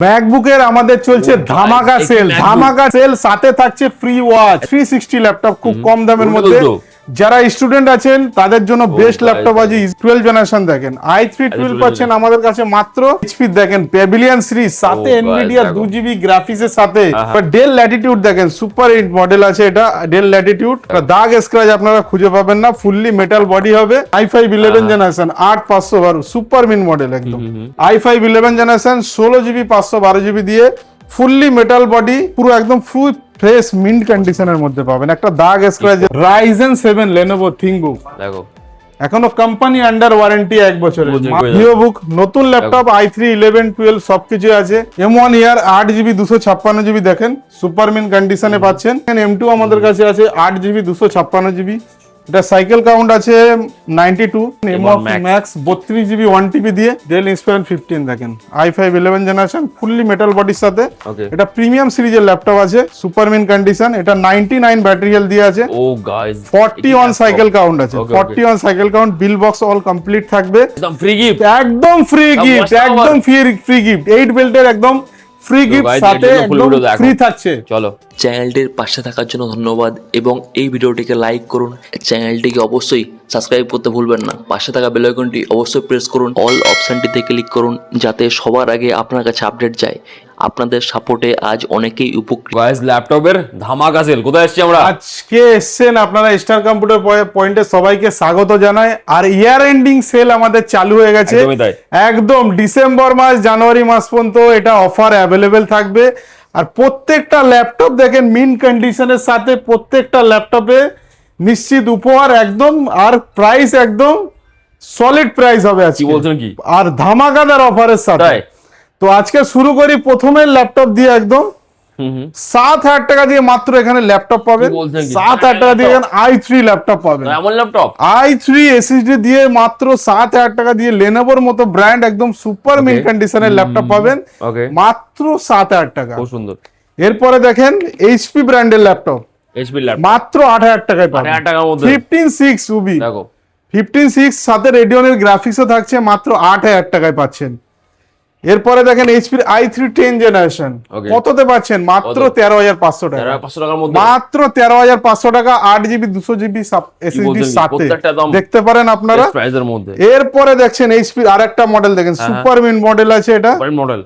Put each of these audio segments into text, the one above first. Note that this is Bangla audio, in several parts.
ম্যাকবুকের আমাদের চলছে ধামাকা সেল ধামাকা সেল সাথে থাকছে free watch three sixty laptop খুব কম দামের মধ্যে। যারা স্টুডেন্ট আছেন তাদের জন্য বেস্ট ল্যাপটপ। আছে টুয়েলভ জেনারেশন দেখেন। আই থ্রি টুয়েলভ পাচ্ছেন আমাদের কাছে মাত্র এইচপি দেখেন প্যাভিলিয়ন সিরিজ সাথে এনভিডিয়া দু জিবি গ্রাফিক্স এর সাথে। ডেল ল্যাটিটিউড দেখেন সুপার হিট মডেল আছে এটা ডেল ল্যাটিটিউড দাগ স্ক্র্যাচ আপনারা খুঁজে পাবেন না ফুললি মেটাল বডি হবে। আই ফাইভ ইলেভেন জেনারেশন আট পাঁচশো বারো সুপার মিন মডেল একদম। আই ফাইভ ইলেভেন জেনারেশন ষোলো জিবি পাঁচশো বারো জিবি দিয়ে ফুললি মেটাল বডি পুরো একদম ফুল ফ্রেশ মিন্ট কন্ডিশনের মধ্যে পাবেন। একটা দাগ স্ক্র্যাচ রাইজেন 7 লেনোভো ThinkBook দেখো। এখনও কোম্পানি আন্ডার ওয়ারেন্টি এক বছরের। ভিও বুক নতুন laptop I three eleven twelve সবকিছু আছে। এম ওয়ান ইয়ার আট জিবি দুশো ছাপ্পান্ন জিবি দেখেন। সুপার মিন কন্ডিশনে পাচ্ছেন। এম টু আমাদের কাছে আছে আট জিবি দুশো ছাপ্পান্ন জিবি এটা সাইকেল কাউন্ট আছে ninety two M M1 Max। Max বত্রিশ জিবি ওয়ান টিবি দিয়ে ডেল ফিফটিন দেখেন। I five eleven generation fully metal বডির সাথে। এটা প্রিমিয়াম সিরিজের ল্যাপটপ আছে সুপার মিন কন্ডিশন এটা নাইনটি নাইন ব্যাটারি হেলথ দিয়ে আছে। ও guys forty one cycle count আছে. Forty one cycle count bill box all complete থাকবে। একদম ফ্রি গিফট একদম ফ্রি গিফট একদম ফ্রি ফ্রি গিফট এইট বেল্টের একদম ফ্রি গিফট সাথে একদম ফ্রি থাকছে। চলো। চ্যানেলটির পাশে থাকার জন্য ধন্যবাদ এবং এই ভিডিওটিকে লাইক করুন। চ্যানেলটিকে অবশ্যই সাবস্ক্রাইব করতে ভুলবেন না। পাশে থাকা বেল আইকনটি অবশ্যই প্রেস করুন। অল অপশনটিতে ক্লিক করুন যাতে সবার আগে আপনার কাছে আপডেট যায়। আপনাদের সাপোর্টে আজ অনেকেই উপকৃত। গাইস ল্যাপটপের ধামাকা সেল কোথায় এসেছি আমরা? আজকে এসেছেন আপনারা স্টার কম্পিউটার পয়েন্টে সবাইকে স্বাগত জানাই। আর ইয়ার এন্ডিং সেল আমাদের চালু হয়ে গেছে। একদম ডিসেম্বর মাস জানুয়ারি মাস পর্যন্ত এটা অফার অ্যাভেলেবেল থাকবে। আর প্রত্যেকটা ল্যাপটপ দেখেন মিন কন্ডিশনের সাথে প্রত্যেকটা ল্যাপটপে নিশ্চিত উপহার একদম আর প্রাইস একদম সলিড প্রাইস হবে কি আজকে। বলছেন কি? আর ধামাকাদার অফারের সাথে। তো আজকে শুরু করি প্রথমে ল্যাপটপ দিয়ে একদম। সাত হাজার টাকা দিয়ে মাত্র এখানে ল্যাপটপ পাবেন? সাত হাজার টাকা দিয়ে এখানে আই থ্রি ল্যাপটপ পাবেন। ল্যাপটপ আই থ্রি এসএসডি দিয়ে মাত্র সাত হাজার টাকা দিয়ে লেনোভোর মতো ব্র্যান্ড একদম সুপার Okay. কন্ডিশনের ল্যাপটপ পাবেন। মাত্র সাত হাজার টাকা। খুব সুন্দর। এরপরে দেখেন এইচপি ব্র্যান্ডের ল্যাপটপ এইচপি ল্যাপটপ মাত্র আট হাজার টাকায় পাবেন। 8,000 টাকার মধ্যে? ফিফটিন সিক্স উবি দেখো। ফিফটিন সিক্স সাথে রেডিয়নের গ্রাফিক্সও থাকছে মাত্র আট হাজার টাকায় পাচ্ছেন। এরপরে দেখেন এইচপির আই থ্রি টেন জেনারেশন. কততে পাচ্ছেন? মাত্র তেরো হাজার পাঁচশো টাকা। মাত্র তেরো হাজার পাঁচশো টাকা আট জিবি দুশো জিবি এসএসডি সাথে। দেখতে পারেন আপনারা। এরপরে দেখছেন এইচপি আর একটা মডেল দেখেন সুপার মিন মডেল আছে এটা। Model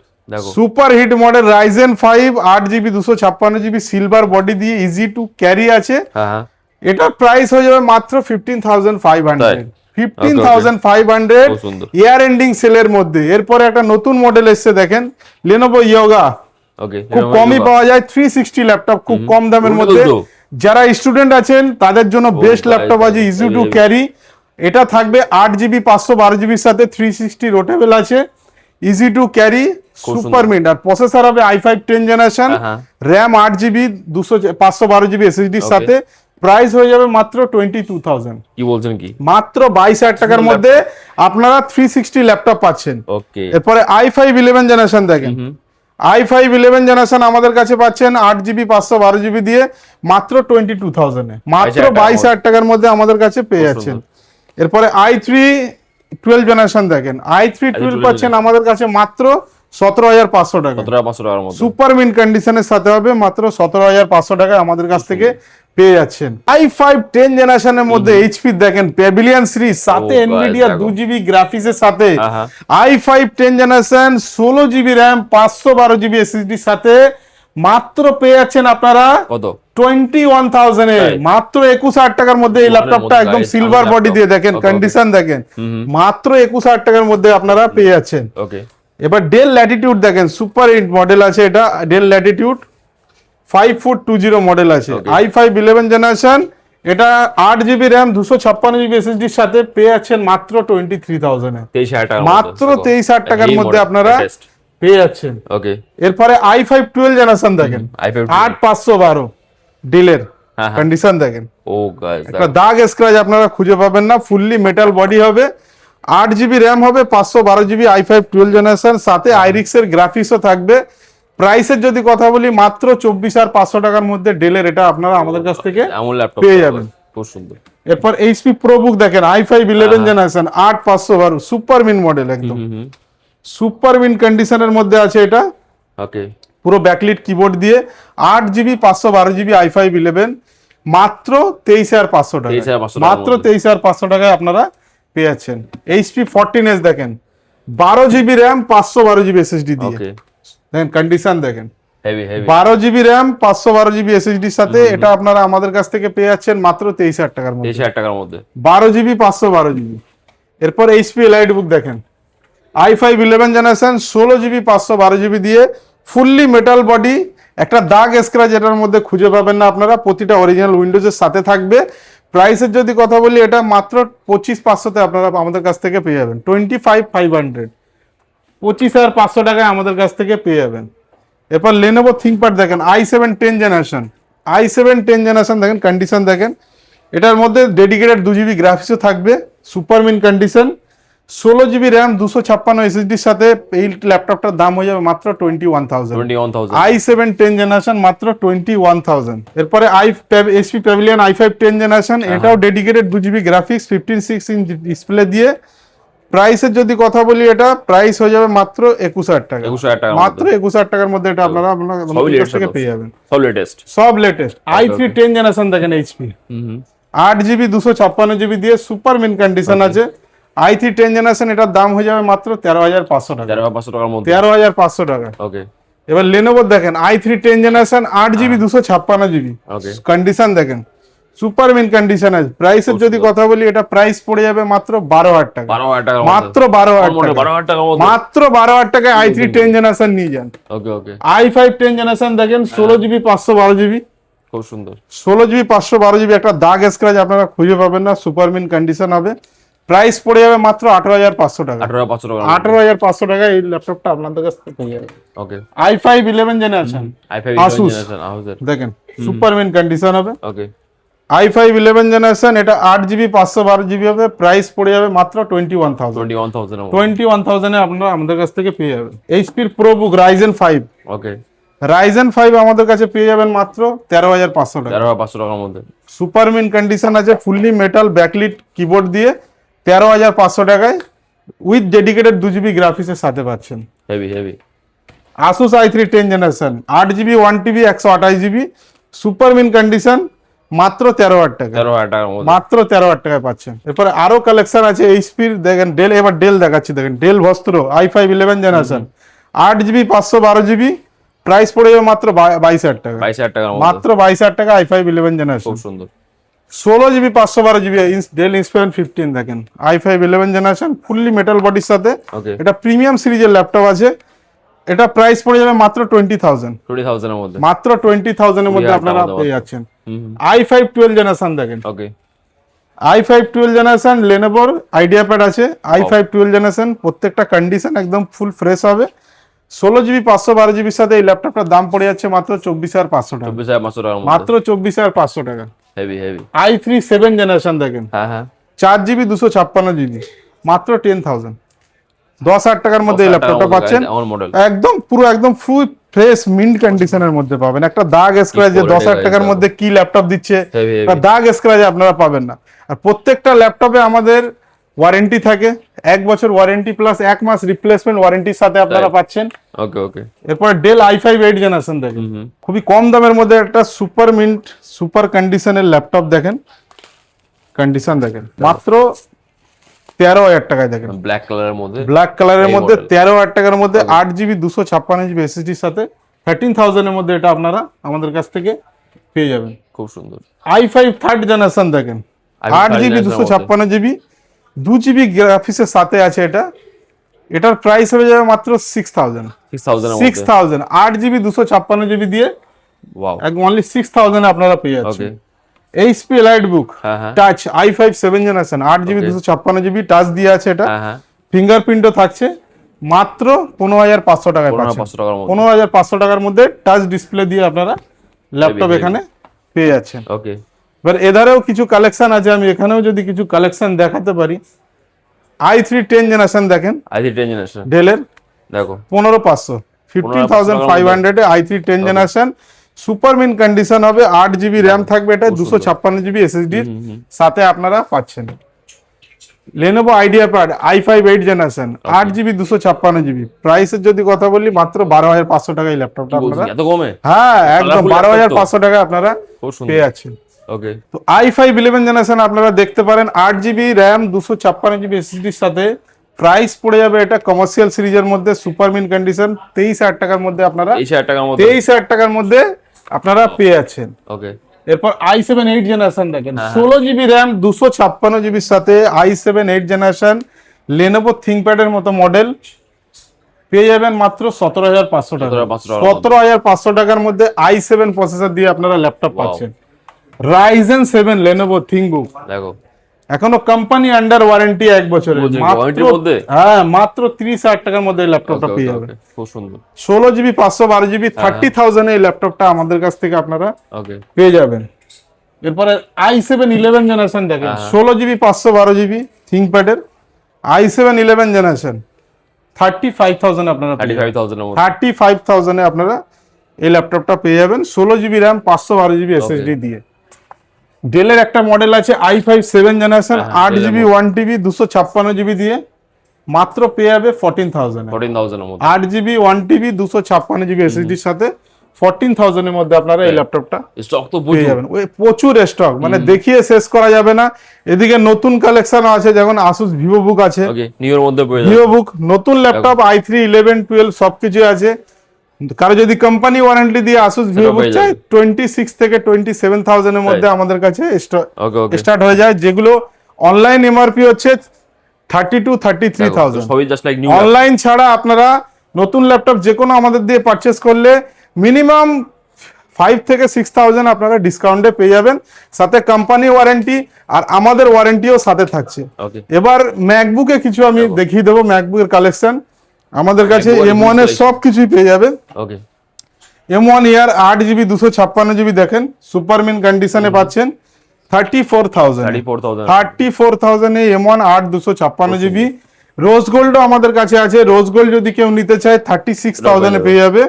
super hit model ryzen five আট জিবি দুশো ছাপ্পান্ন জিবি সিলভার বডি দিয়ে ইজি টু ক্যারি আছে। হ্যাঁ হ্যাঁ। এটার প্রাইস হয়ে যাবে মাত্র ফিফটিন থাউজেন্ড ফাইভ হান্ড্রেড তাই? Fifteen Okay, thousand five hundred খুব সুন্দর। ইয়ার এন্ডিং সেলের মধ্যে। এরপরে একটা নতুন মডেল এসছে দেখেন ওকে খুব কমই পাওয়া যায় থ্রি সিক্সটি ল্যাপটপ খুব কম দামের মধ্যে। যারা স্টুডেন্ট আছেন তাদের জন্য বেস্ট ল্যাপটপ আছে ইজি টু ক্যারি এটা থাকবে আট জিবি পাঁচশো বারো জিবির সাথে থ্রি সিক্সটি রোটেবল আছে। Easy to carry super mint R processor হবে i five ten generation. RAM আট জিবি দুশো পাঁচশো বারো জিবি এসএসডির. সাথে। প্রাইস হয়ে যাবে মাত্র টোয়েন্টি টু থাউজেন্ড। কি বলছেন কি? মাত্র বাইশ হাজার টাকার মধ্যে আপনারা থ্রি সিক্সটি ল্যাপটপ পাচ্ছেন। ওকে এরপরে আই ফাইভ ইলেভেন জেনারেশন দেখেন। আই ফাইভ ইলেভেন জেনারেশন আমাদের কাছে পাচ্ছেন আট জিবি পাঁচশো বারো জিবি দিয়ে মাত্র টোয়েন্টি টু থাউজেন্ডে মাত্র 22,000 বাইশ হাজার টাকার মধ্যে আমাদের কাছে পেয়ে যাচ্ছেন। এরপরে আই থ্রি টুয়েলভ জেনারেশন দেখেন। আই থ্রি টুয়েলভ 12 পাচ্ছেন আমাদের কাছে মাত্র সতেরো হাজার পাঁচশো টাকা। সুপার মিন কন্ডিশনের সাথে হবে মাত্র সতেরো হাজার পাঁচশো টাকা আমাদের কাছ থেকে পেয়ে যাচ্ছেন। আই ফাইভ টেন জেনারেশনের মধ্যে এইচপি দেখেন প্যাভিলিয়ন সিরিজ সাথে এনভিডিয়া দু জিবি গ্রাফিক্স এর সাথে। আই ফাইভ টেন জেনারেশন ষোলো জিবি র্যাম পাঁচশো বারো জিবি এসএসডির সাথে মাত্র পেয়ে যাচ্ছেন আপনারা কত? টোয়েন্টি ওয়ান থাউজেন্ড তাই? মাত্র একুশ হাজার টাকার মধ্যে এই ল্যাপটপটা একদম সিলভার বডি দিয়ে দেখেন. কন্ডিশন দেখেন। মাত্র একুশ হাজার টাকার মধ্যে আপনারা পেয়ে যাচ্ছেন। এবার ডেল ল্যাটিটিউড দেখেন সুপার হিট মডেল আছে এটা Dell Latitude five four two zero model আছে। আই ফাইভ ইলেভেন জেনারেশন এটা আট জিবি র্যাম দুশো ছাপ্পান্ন জিবি এসএসডির সাথে পেয়ে যাচ্ছেন মাত্র টোয়েন্টি থ্রি থাউজেন্ডে মাত্র তেইশ হাজার টাকার মধ্যে আপনারা পেয়ে যাচ্ছেন ওকে এরপরে আই ফাইভ টুয়েলভ জেনারেশন দেখেন। আট পাঁচশো বারো। ডিলের হ্যাঁ, হ্যাঁ। কন্ডিশন দেখেন। ও একটা দাগ স্ক্র্যাচ আপনারা খুঁজে পাবেন না। ফুললি মেটাল বডি হবে। আট জিবি র্যাম হবে পাঁচশো বারো GB i five twelve generation সাথে আইরিক্স এর গ্রাফিক্সও থাকবে। প্রাইসের যদি কথা বলি মাত্র চব্বিশ আর পাঁচশো টাকার মধ্যে ডেলের এটা আপনারা আমাদের কাছ থেকে পেয়ে যাবেন। খুব সুন্দর। এরপর এইচপি প্রো বুক দেখেন আই ফাইভ ইলেভেন জেনারেশন আট পাঁচশো বারো সুপার মিন মডেল একদম সুপার মিন কন্ডিশনের মধ্যে আছে এটা। ওকে। পুরো ব্যাকলিট কিবোর্ড দিয়ে আট জিবি পাঁচশো বারো জিবি আই ফাইভ ইলেভেন মাত্র তেইশ হাজার পাঁচশো টাকা মাত্র তেইশ হাজার পাঁচশো টাকায় আপনারা পেয়ে যাচ্ছেন। এইচপি ফোরটিন এস দেখেন বারো জিবি র্যাম পাঁচশো বারো জিবি এসএসডি দিয়ে। দেখেন কন্ডিশন দেখেন। বারো জিবি র্যাম পাঁচশো বারো জিবি এসএসডির সাথে এটা আপনারা আমাদের কাছ থেকে পেয়ে যাচ্ছেন মাত্র তেইশ হাজার টাকার মধ্যে। তেইশ হাজার টাকার মধ্যে। বারো জিবি পাঁচশো বারো জিবি এরপর এইচপি এলাইট বুক দেখেন। আই ফাইভ ইলেভেন জেনারেশন ষোলো জিবি পাঁচশো বারো জিবি দিয়ে ফুললি মেটাল বডি একটা দাগ স্ক্র্যাচ এটার মধ্যে খুঁজে পাবেন না আপনারা প্রতিটা অরিজিনাল উইন্ডোজের সাথে থাকবে। প্রাইসের যদি কথা বলি এটা মাত্র পঁচিশ পাঁচশোতে আপনারা আমাদের কাছ থেকে পেয়ে যাবেন টোয়েন্টি ফাইভ ফাইভ হান্ড্রেড পঁচিশ হাজার পাঁচশো টাকায় আমাদের কাছ থেকে পেয়ে যাবেন। এরপর লেনোভো থিঙ্কপ্যাড দেখেন i seven ten generation i seven ten generation দেখেন কন্ডিশন দেখেন। এটার মধ্যে ডেডিকেটেড দু জিবি গ্রাফিক্সও থাকবে সুপারমিন কন্ডিশন ষোলো জিবি র্যাম দুশো ছাপ্পান্ন এসএসডির সাথে এই ল্যাপটপটার দাম হয়ে যাবে মাত্র twenty one thousand i seven ten generation মাত্র টোয়েন্টি ওয়ান থাউজেন্ড এরপরে আই SP Pavilion i five ten generation এটাও ডেডিকেটেড দু GB graphics fifteen six inch display দিয়ে প্রাইসের যদি কথা বলি এটা প্রাইস হয়ে যাবে মাত্র একুশ হাজার টাকা। একুশ হাজার টাকার মাত্র একুশ হাজার টাকার মধ্যে এটা আপনারা আপনারা থেকে পেয়ে যাবেন। সব লেটেস্ট সব latest i three ten generation দেখেন এইচপি আট জিবি দুশো ছাপ্পান্ন জিবি দিয়ে সুপার মিন কন্ডিশন আছে। আই থ্রি টেন জেনারেশন এটার দাম হয়ে যাবে মাত্র তেরো হাজার পাঁচশো টাকা। তেরো হাজার পাঁচশো টাকার মধ্যে। তেরো হাজার পাঁচশো টাকা। ওকে এবার লেনোভো দেখেন আই থ্রি টেন জেনারেশন আট জিবি দুশো ছাপ্পান্ন জিবি কন্ডিশন দেখেন। সুপার মিন কন্ডিশন আছে। প্রাইসের যদি কথা বলি এটা প্রাইস পড়ে যাবে মাত্র বারো হাজার টাকা। বারো হাজার টাকার মাত্র বারো হাজার টাকা। বারো হাজার মধ্যে। মাত্র বারো হাজার টাকায় আই থ্রি টেন জেনারেশন নিয়ে যান। Okay okay. I five ten generation দেখেন ষোলো জিবি পাঁচশো বারো জিবি খুব সুন্দর। ষোলো জিবি পাঁচশো বারো জিবি একটা দাগ স্ক্র্যাচ আপনারা খুঁজে পাবেন না সুপার মিন কন্ডিশন হবে। প্রাইস পড়ে যাবে মাত্র আঠারো হাজার পাঁচশো টাকা। আঠারো পাঁচশো টাকার আঠারো হাজার পাঁচশো টাকা এই ল্যাপটপটা আপনাদের কাছ থেকে পেয়ে যাবে okay. I five eleven generation i five আউজার দেখেন সুপার মিন কন্ডিশন হবে। Okay. I five eleven generation এটা আট জিবি পাঁচশো বারো জিবি হবে প্রাইস পড়ে যাবে মাত্র twenty one thousand twenty one thousand আপনারা আমাদের কাছ থেকে পেয়ে যাবেন। এইচপির ProBook Ryzen five okay Ryzen five আমাদের কাছে পেয়ে যাবেন মাত্র তেরো হাজার পাঁচশো টাকা। তেরো হাজার পাঁচশো টাকার মধ্যে। সুপার মিন কন্ডিশন আছে ফুললি মেটাল ব্যাকলিট কিবোর্ড দিয়ে তেরো হাজার পাঁচশো টাকায় উইথ ডেডিকেটেড দু জিবি গ্রাফিক্সের সাথে পাচ্ছেন। Heavy heavy Asus i three ten generation আট জিবি ওয়ান টিবি একশো আঠাশ জিবি সুপার মিন কন্ডিশন মাত্র তেরো হাজার টাকা। তেরো হাজার টাকার মাত্র তেরো হাজার টাকায় পাচ্ছেন। এরপরে আরও কালেকশন আছে এইচপির দেখেন ডেল এবার ডেল দেখাচ্ছি দেখেন Dell Vostro i five eleven generation আট জিবি পাঁচশো বারো জিবি প্রাইস পড়ে যাবে মাত্র বাইশ হাজার টাকা। বাইশ হাজার মধ্যে। মাত্র বাইশ হাজার টাকা আই ফাইভ ইলেভেন জেনারেশন খুব সুন্দর। ষোলো জিবি পাঁচশো বারো জিবি ডেল ইন্সপায়ার ফিফটিন দেখেন। I five eleven generation fully metal বডির সাথে। এটা প্রিমিয়াম সিরিজের ল্যাপটপ আছে। এটা প্রাইস পড়ে যাবে মাত্র টোয়েন্টি থাউজেন্ড টোয়েন্টি থাউজেন্ডের মধ্যে। মাত্র টোয়েন্টি থাউজেন্ডের মধ্যে আপনারা। পেয়ে যাচ্ছেন। আই ফাইভ টুয়েলভ জেনারেশন দেখেন। Okay i five twelve generation লেনোভোর IdeaPad আছে আই ফাইভ টুয়েলভ জেনারেশন প্রত্যেকটা কন্ডিশন একদম ফুল ফ্রেশ হবে। ষোলো জিবি পাঁচশো বারো জিবির সাথে এই ল্যাপটপটার দাম পড়ে যাচ্ছে মাত্র চব্বিশ হাজার পাঁচশো টাকা। চব্বিশ হাজার পাঁচশো মধ্যে। মাত্র চব্বিশ হাজার পাঁচশো টাকা। Heavy heavy i three seven generation দেখেন। হ্যাঁ হ্যাঁ। চার জিবি দুশো ছাপ্পান্ন জিবি মাত্র টেন থাউজেন্ড দশ হাজার টাকার মধ্যে এই ল্যাপটপটা পাচ্ছেন। একদম পুরো একদম ফুল ফ্রেশ মিন্ট কন্ডিশনের মধ্যে পাবেন। একটা দাগ স্ক্র্যাচ যে দশ হাজার টাকার মধ্যে কি ল্যাপটপ দিচ্ছে? দাগ স্ক্র্যাচ আপনারা পাবেন না। আর প্রত্যেকটা ল্যাপটপে আমাদের ওয়ারেন্টি থাকে। এক বছর ওয়ারেন্টি প্লাস এক মাস রিপ্লেসমেন্ট ওয়ারেন্টির সাথে আপনারা পাচ্ছেন। ওকে ওকে এরপরে Dell i five eight generation দেখেন। খুবই কম দামের মধ্যে একটা সুপার মিন্ট সুপার কন্ডিশনের ল্যাপটপ দেখেন। কন্ডিশন দেখেন। মাত্র তেরো হাজার টাকায় দেখেন। ব্ল্যাক কালারের মধ্যে ব্ল্যাক কালারের মধ্যে তেরো হাজার টাকার মধ্যে আট জিবি দুশো ছাপ্পান্ন জিবি এসএসডির সাথে থার্টিন থাউজেন্ডের মধ্যে এটা আপনারা আমাদের কাছ থেকে পেয়ে যাবেন। খুব সুন্দর। আই ফাইভ থার্ড জেনারেশন দেখেন। আট জিবি দুশো ছাপ্পান্ন জিবি দু জিবি গ্রাফিক্সের সাথে আছে এটা। এটার প্রাইস হয়ে যাবে মাত্র সিক্স থাউজেন্ড সিক্স থাউজেন্ড আট জিবি দুশো ছাপ্পান্ন জিবি দিয়ে অনলি সিক্স থাউজেন্ড আপনারা পেয়ে যাচ্ছেন। এইচপি লাইট বুক হ্যাঁ হ্যাঁ। Touch i five seven generation আট জিবি. দুশো ছাপ্পান্ন জিবি টাচ দিয়ে আছে এটা। হ্যাঁ হ্যাঁ। ফিঙ্গারপ্রিন্টও থাকছে। মাত্র পনেরো হাজার পাঁচশো টাকায় পনেরো হাজার পাঁচশো টাকার মধ্যে। টাচ ডিসপ্লে দিয়ে আপনারা ল্যাপটপ. এখানে পেয়ে যাচ্ছেন। ওকে এবার এধারেও কিছু কালেকশন আছে আমি এখানেও যদি কিছু কালেকশন দেখাতে পারি। আই থ্রি টেন জেনারেশন দেখেন। আইসি টেন জেনারেশন ডেলের দেখো। পনেরো পাঁচশো ফিফটিন থাউজেন্ড ফাইভ হান্ড্রেডে i three ten generation super mint condition হবে আট জিবি র্যাম থাকবে এটা দুশো ছাপ্পান্ন জিবি এসএসডি সাথে আপনারা পাচ্ছেন। Lenovo IdeaPad i five eight generation আট জিবি দুশো ছাপ্পান্ন জিবি প্রাইসের যদি কথা বলি মাত্র বারো হাজার পাঁচশো টাকা এই ল্যাপটপটা আপনারা হ্যাঁ একদম বারো হাজার পাঁচশো টাকা আপনারা পেয়ে যাচ্ছেন ওকে তো আই ফাইভ ইলেভেন জেনারেশন আপনারা দেখতে পারেন আট জিবি র্যাম দুশো ছাপ্পান্ন জিবি এসএসডির সাথে প্রাইস পড়ে যাবে এটা কমার্শিয়াল সিরিজের মধ্যে সুপার মিন কন্ডিশন তেইশ হাজার টাকার মধ্যে আপনারা তেইশ হাজার টাকার মতো তেইশ হাজার টাকার মধ্যে আপনারা পেয়ে যাচ্ছেন। ওকে এরপর আই সেভেন এইট জেনারেশন দেখেন হ্যাঁ, ষোলো জিবি র্যাম দুশো ছাপ্পান্ন জিবির সাথে i seven eight generation Lenovo থিঙ্কপ্যাডের মতো মডেল পেয়ে যাবেন মাত্র সতেরো হাজার পাঁচশো টাকা। 17,500 টাকার সতেরো হাজার পাঁচশো টাকার মধ্যে আই সেভেন প্রসেসর দিয়ে আপনারা ল্যাপটপ পাচ্ছেন। রাইজেন সেভেন লেনোভো থিঙ্কবুক দেখো। এখনও কোম্পানি আন্ডার ওয়ারেন্টি এক বছরের? হ্যাঁ মাত্র তিরিশ হাজার টাকার মধ্যে ল্যাপটপটা পেয়ে যাবেন। ষোলো জিবি পাঁচশো বারো জিবি হ্যাঁ, থার্টি থাউজেন্ড এই ল্যাপটপটা আমাদের কাছ থেকে আপনারা পেয়ে যাবেন। এরপরে আই সেভেন ইলেভেন জেনারেশন দেখেন। হ্যাঁ। ষোলো জিবি পাঁচশো বারো GB থিঙ্কপ্যাডের i seven eleven generation thirty five thousand আপনারা থার্টি ফাইভ থার্টি ফাইভ থাউজেন্ডে আপনারা এই ল্যাপটপটা পেয়ে যাবেন। ষোলো জিবি র্যাম পাঁচশো বারো জিবি এসএসডি দিয়ে। ডেলের একটা মডেল আছে আই ফাইভ সেভেন জেনারেশন আট জিবি ওয়ান টিবি দুশো ছাপ্পান্ন জিবি দিয়ে মাত্র পেয়ে যাবে ফোরটিন থাউজেন্ড আট জিবি ওয়ান টিবি দুশো ছাপ্পান্ন জিবি এসএসডির সাথে ফোরটিন থাউজেন্ডের মধ্যে আপনারা এই ল্যাপটপটা স্টক তো পেয়ে যাবেন। ওই প্রচুর স্টক মানে দেখিয়ে শেষ করা যাবে না। এদিকে নতুন কালেকশন আছে যেমন আসুস ভিভো বুক আছে। ভিভো বুক নতুন laptop i three eleven twelve সবকিছু আছে। কারও যদি কোম্পানি ওয়ারেন্টি দিয়ে আসুস ভিভো বুক চাই টোয়েন্টি সিক্স থেকে টোয়েন্টি সেভেন থাউজেন্ডের মধ্যে আমাদের কাছে স্টার্ট হয়ে যায় যেগুলো অনলাইন এমআরপি হচ্ছে thirty two thirty three thousand online ছাড়া আপনারা নতুন ল্যাপটপ যে কোনো আমাদের দিয়ে পারচেস করলে মিনিমাম ফাইভ থেকে সিক্স থাউজেন্ড আপনারা ডিসকাউন্টে পেয়ে যাবেন। সাথে কোম্পানি ওয়ারেন্টি আর আমাদের ওয়ারেন্টিও সাথে থাকছে। এবার ম্যাকবুকে কিছু আমি দেখিয়ে দেবো ম্যাকবুকের কালেকশন আমাদের কাছে এম ওয়ানের সব কিছুই পেয়ে যাবেন। ওকে এম ওয়ান ইয়ার আট জিবি দুশো ছাপ্পান্ন জিবি দেখেন সুপারমিন কন্ডিশনে পাচ্ছেন thirty four thousand thirty four thousand M one আট দুশো ছাপ্পান্ন জিবি রোজ গোল্ডও আমাদের কাছে আছে। রোজ গোল্ড যদি কেউ নিতে চায় থার্টি সিক্স থাউজেন্ডে পেয়ে যাবে।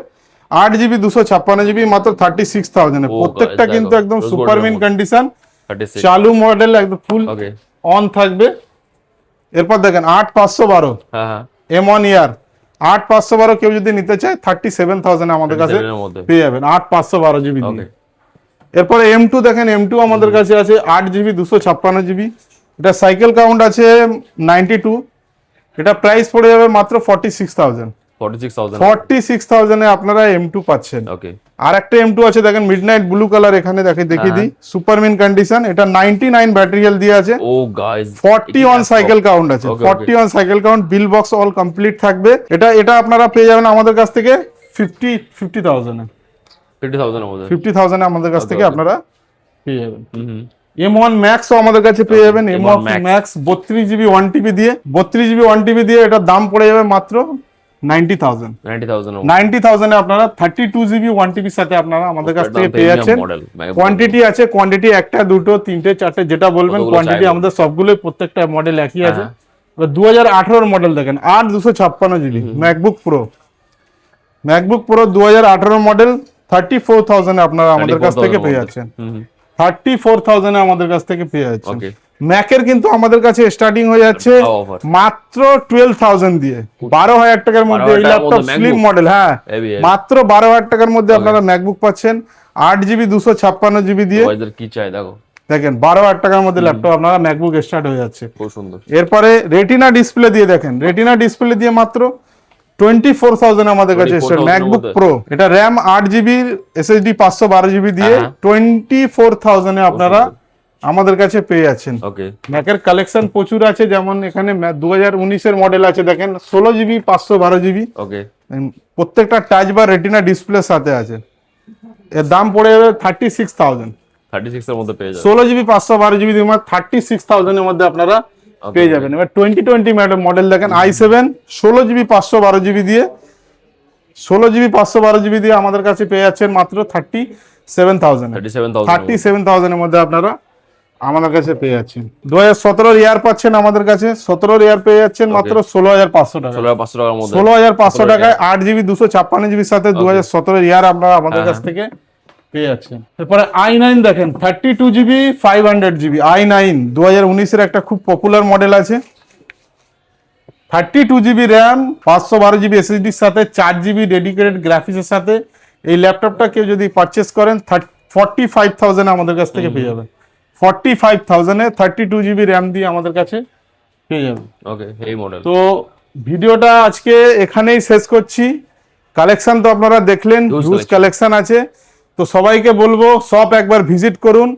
আট জিবি দুশো ছাপ্পান্ন জিবি মাত্র থার্টি সিক্স থাউজেন্ডে প্রত্যেকটা কিন্তু একদম Gold সুপারমিন কন্ডিশন চালু মডেল একদম ফুল অন থাকবে। এরপর দেখেন আট পাঁচশো বারো। এম ওয়ান ইয়ার আট পাঁচশো বারো কেউ যদি নিতে চায় থার্টি সেভেন থাউজেন্ড আমাদের কাছে 37 এর মধ্যে। পেয়ে যাবেন আট পাঁচশো বারো জিবি এরপরে এম টু দেখেন এম টু আমাদের কাছে আছে আট জিবি দুশো ছাপ্পান্ন জিবি। এটা সাইকেল কাউন্ট আছে নাইনটি টু এটা প্রাইস পড়ে যাবে মাত্র forty six thousand forty six thousand forty six থাউজেন্ডে আপনারা এম টু পাচ্ছেন। ওকে আর একটা এম টু আছে দেখেন মিড নাইট ব্লু কালার এখানে দেখে দেখিয়ে দিই। সুপারমিন কন্ডিশন এটা নাইনটি নাইন ব্যাটারিয়াল দিয়ে আছে। ও guys forty one cycle count আছে। Okay, okay. Forty one cycle count bill box all complete থাকবে। এটা এটা আপনারা পেয়ে যাবেন আমাদের কাছ থেকে ফিফটি ফিফটি থাউজেন্ড ফিফটি থাউজেন্ডের মধ্যে। ফিফটি থাউজেন্ড আমাদের কাছ থেকে আপনারা পেয়ে যাবেন। হুম এম ওয়ান ম্যাক্সও আমাদের কাছে পেয়ে যাবেন। M M1 one Max। Max বত্রিশ জিবি ওয়ান টিবি দিয়ে। বত্রিশ জিবি ওয়ান টিবি দিয়ে এটার দাম পড়ে যাবে মাত্র নাইনটি থাউজেন্ড। নাইনটি থাউজেন্ডে আপনারা থার্টি টু জিবি ওয়ান টিবির সাথে আপনারা আমাদের কাছ থেকে পেয়ে যাচ্ছেন কোয়ান্টিটি আছে কোয়ান্টিটি একটা দুটো তিনটে চারটে যেটা বলবেন কোয়ান্টিটি আমাদের সবগুলোই প্রত্যেকটা মডেল একই আছে। হ্যাঁ। দু হাজার আঠারোর মডেল দেখেন আট দুশো ছাপ্পান্ন GB MacBook Pro MacBook Pro দু হাজার আঠারো মডেল থার্টি ফোর থাউজেন্ড আপনারা আমাদের কাছ থেকে পেয়ে যাচ্ছেন। থার্টি ফোর থাউজেন্ড আমাদের কাছ থেকে পেয়ে যাচ্ছেন। ম্যাকের কিন্তু আমাদের কাছে স্টার্টিং হয়ে যাচ্ছে মাত্র টুয়েলভ থাউজেন্ড দিয়ে। বারো হাজার টাকার মধ্যে এই ল্যাপটপ স্লিম মডেল হ্যাঁ। মাত্র বারো হাজার টাকার মধ্যে আপনারা ম্যাকবুক পাচ্ছেন। আট জিবি দুশো ছাপ্পান্ন জিবি দিয়ে। কি চাই দেখো। দেখেন বারো হাজার টাকার মধ্যে ল্যাপটপ আপনারা ম্যাকবুক স্টার্ট হয়ে যাচ্ছে। খুব সুন্দর। এরপরে রেটিনা ডিসপ্লে দিয়ে দেখেন। রেটিনা ডিসপ্লে দিয়ে মাত্র টোয়েন্টি ফোর থাউজেন্ড আমাদের কাছে 24,000 এর ম্যাকবুক প্রো এটা র্যাম আট জিবি এসএসডি পাঁচশো বারো জিবি দিয়ে। টোয়েন্টি ফোর থাউজেন্ডে আপনারা আমাদের কাছে পেয়ে যাচ্ছেন। ওকে ম্যাকের কালেকশন প্রচুর আছে যেমন এখানে দু হাজার উনিশের মডেল আছে দেখেন ষোলো জিবি পাঁচশো বারো জিবি ওকে প্রত্যেকটা টাচ বা রেটিনা ডিসপ্লের সাথে আছে। এর দাম পড়ে যাবে thirty six thousand thirty six এর মধ্যে পেয়ে ষোলো জিবি পাঁচশো বারো জিবি থার্টি সিক্স থাউজেন্ডের মধ্যে আপনারা পেয়ে যাবেন। এবার টোয়েন্টি টোয়েন্টি মডেল দেখেন আই সেভেন ষোলো জিবি পাঁচশো বারো জিবি দিয়ে। ষোলো জিবি পাঁচশো বারো জিবি দিয়ে আমাদের কাছে পেয়ে যাচ্ছেন মাত্র thirty seven thousand thirty seven thousand thirty seven থাউজেন্ডের মধ্যে আপনারা আমাদের কাছে পেয়ে যাচ্ছেন। দু হাজার সতেরোর ইয়ার পাচ্ছেন আমাদের কাছে। সতেরোর ইয়ার পেয়ে যাচ্ছেন মাত্র ষোলো হাজার পাঁচশো টাকা। ষোলো হাজার পাঁচশো টাকার মধ্যে। ষোলো হাজার পাঁচশো টাকায় আট জিবি দুশো ছাপ্পান্ন জিবির সাথে দু হাজার সতেরো ইয়ার আপনারা আমাদের কাছ থেকে পেয়ে যাচ্ছেন। এরপরে আই নাইন দেখেন thirty two GB five hundred GB. I nine দু হাজার উনিশের একটা খুব পপুলার মডেল আছে। থার্টি টু জিবি র্যাম পাঁচশো বারো জিবি এসএসডির সাথে চার জিবি ডেডিকেটেড গ্রাফিক্সের সাথে। এই ল্যাপটপটা কেউ যদি পারচেস করেন থার্টি ফর্টি ফাইভ থাউজেন্ড আমাদের কাছ থেকে পেয়ে যাবেন। ফর্টি ফাইভ থাউজেন্ডে থার্টি টু জিবি র্যাম দিয়ে আমাদের কাছে পেয়ে যাবেন। ওকে এই মডেল তো ভিডিওটা আজকে এখানেই শেষ করছি। কালেকশন তো আপনারা দেখলেন হিউজ কালেকশন আছে। তো সবাইকে বলব সব একবার ভিজিট করুন।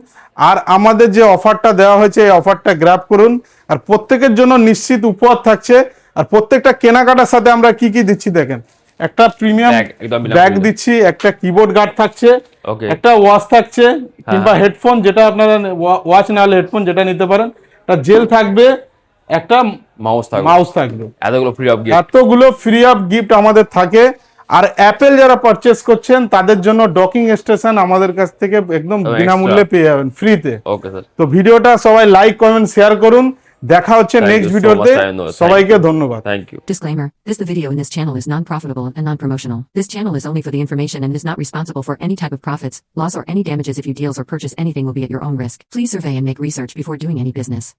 আর আমাদের যে অফারটা দেওয়া হয়েছে এই অফারটা গ্র্যাব করুন। আর প্রত্যেকের জন্য নিশ্চিত উপহার থাকছে। আর প্রত্যেকটা কেনাকাটার সাথে আমরা কি কি দিচ্ছি দেখেন। একটা প্রিমিয়াম। ব্যাগ দিচ্ছি একটা কিবোর্ড গার্ড থাকছে একটা ওয়াচ থাকছে কিংবা হ্যাঁ। হেডফোন যেটা আপনারা ওয়াচ না হলে হেডফোন যেটা নিতে পারেন। একটা জেল থাকবে একটা মাউস থাকবে। মাউস থাকবে। এতগুলো ফ্রি অফ গিফট এতগুলো ফ্রি অফ গিফট আমাদের থাকে। আর অ্যাপেল যারা পারচেস করছেন তাদের জন্য ডকিং স্টেশন আমাদের কাছ থেকে একদম বিনামূল্যে পেয়ে যাবেন ফ্রিতে ওকে স্যার তো ভিডিওটা সবাই লাইক কমেন্ট শেয়ার করুন। দেখা হচ্ছে Thank নেক্সট you so ভিডিওতে much, Sayanu. Thank সবাইকে you. ধন্যবাদ thank you Disclaimer This the video in this channel is non profitable and non promotional. This channel is only for the information and is not responsible for any type of profits, loss, or any damages if you deals or purchase anything will be at your own risk. Please survey and make research before doing any business.